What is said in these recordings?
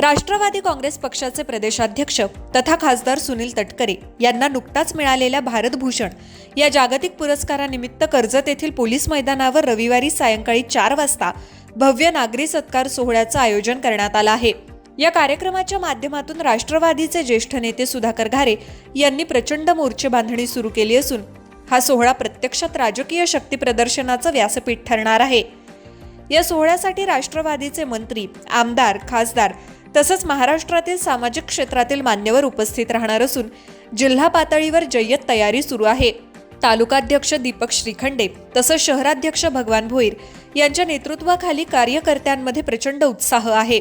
राष्ट्रवादी काँग्रेस पक्षाचे प्रदेशाध्यक्ष तथा खासदार सुनील तटकरे यांना नुकताच मिळालेल्या भारतभूषण या जागतिक पुरस्कारानिमित्त कर्जत येथील पोलीस मैदानावर रविवारी सायंकाळी चार वाजता भव्य नागरी सत्कार सोहळ्याचं आयोजन करण्यात आलं आहे. या कार्यक्रमाच्या माध्यमातून राष्ट्रवादीचे ज्येष्ठ नेते सुधाकर घारे यांनी प्रचंड मोर्चे बांधणी सुरू केली असून हा सोहळा प्रत्यक्षात राजकीय शक्ती प्रदर्शनाचं व्यासपीठ ठरणार आहे. या सोहळ्यासाठी राष्ट्रवादीचे मंत्री आमदार खासदार तसंच महाराष्ट्रातील सामाजिक क्षेत्रातील मान्यवर उपस्थित राहणार असून जिल्हा पातळीवर जय्यत तयारी सुरू आहे. तालुकाध्यक्ष दीपक श्रीखंडे तसंच शहराध्यक्ष भगवान भोईर यांच्या नेतृत्वाखाली कार्यकर्त्यांमध्ये प्रचंड उत्साह आहे.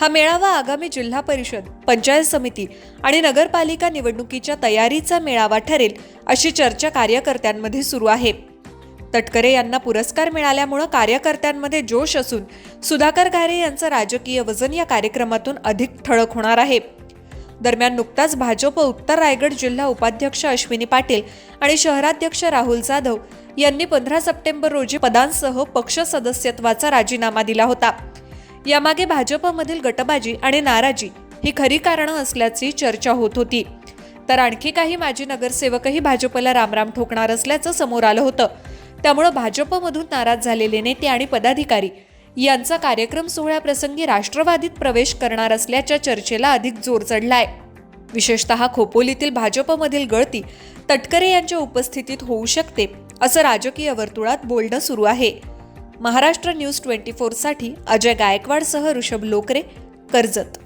हा मेळावा आगामी जिल्हा परिषद पंचायत समिती आणि नगरपालिका निवडणुकीच्या तयारीचा मेळावा ठरेल अशी चर्चा कार्यकर्त्यांमध्ये सुरू आहे. तटकरे यांना पुरस्कार मिळाल्यामुळं कार्यकर्त्यांमध्ये जोश असून सुधाकर घारे यांचं राजकीय वजन या कार्यक्रमातून अधिक ठळक होणार आहे. दरम्यान नुकताच भाजप उत्तर रायगड जिल्हा उपाध्यक्ष अश्विनी पाटील आणि शहराध्यक्ष राहुल जाधव यांनी पंधरा सप्टेंबर रोजी पदांसह पक्ष सदस्यत्वाचा राजीनामा दिला होता. यामागे भाजपमधील गटबाजी आणि नाराजी ही खरी कारणं असल्याची चर्चा होत होती. तर आणखी काही माजी नगरसेवकही भाजपला रामराम ठोकणार असल्याचं समोर आलं होतं. त्यामुळं भाजपमधून नाराज झालेले नेते आणि पदाधिकारी यांचा कार्यक्रम सोहळ्याप्रसंगी राष्ट्रवादीत प्रवेश करणार असल्याच्या चर्चेला अधिक जोर चढलाय. विशेषतः खोपोलीतील भाजपमधील गळती तटकरे यांच्या उपस्थितीत होऊ शकते असं राजकीय वर्तुळात बोलणं सुरू आहे. महाराष्ट्र न्यूज ट्वेंटी फोरसाठी अजय गायकवाडसह ऋषभ लोकरे कर्जत.